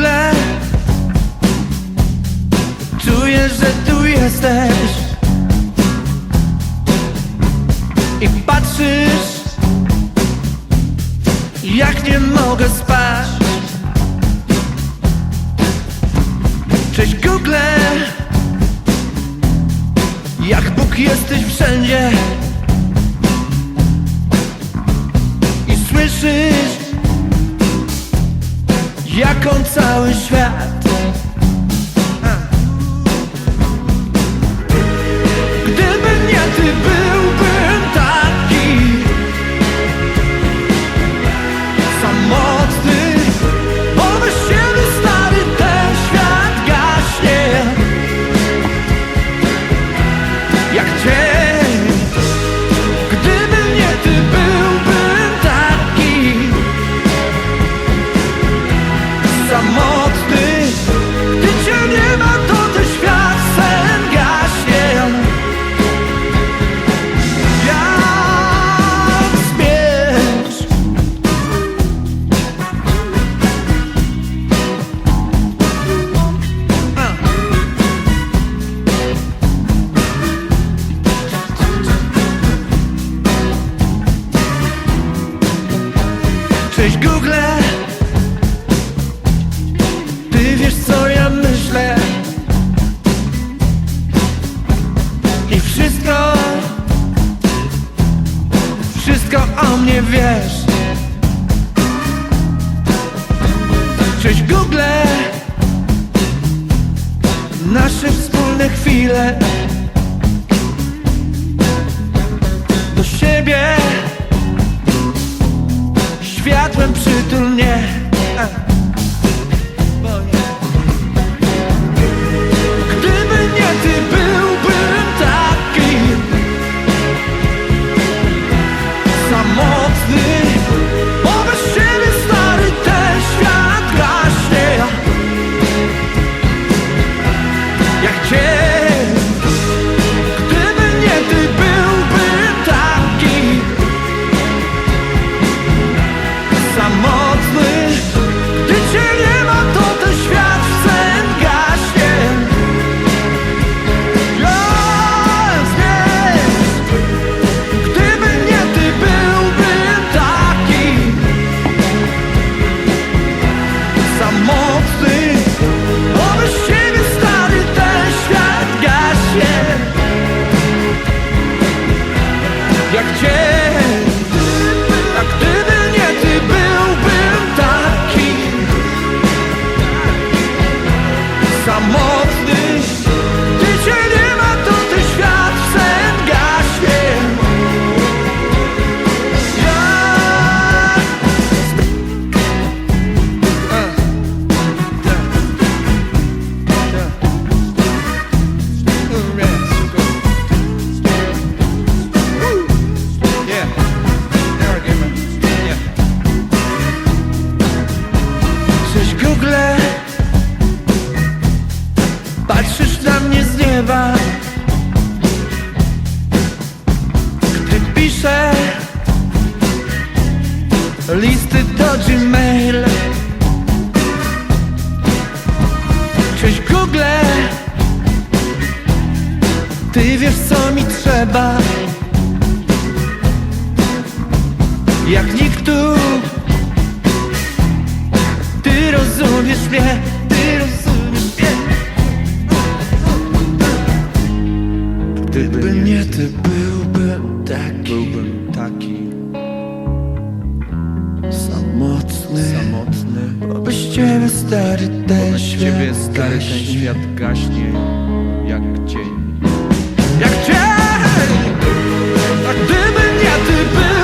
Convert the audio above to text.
Google Czuję, że tu jesteś. I patrzysz Jak nie mogę spać. Cześć Google Jak Bóg jesteś wszędzie. I słyszysz Jak on cały świat o mnie wiesz. Cześć Google. Nasze wspólne chwile. Do siebie. Światłem przytul mnie Jak cień do Gmail Cześć Google. Ty wiesz co mi trzeba? Jak nikt tu Ty rozumiesz mnie Ty rozumiesz mnie. Gdyby nie ty byłbym taki. Byłbym taki ciebie stary ten Wobec świat ciebie stary gaśnie. ten świat gaśnie jak cień Jak cień! A gdyby nie ty był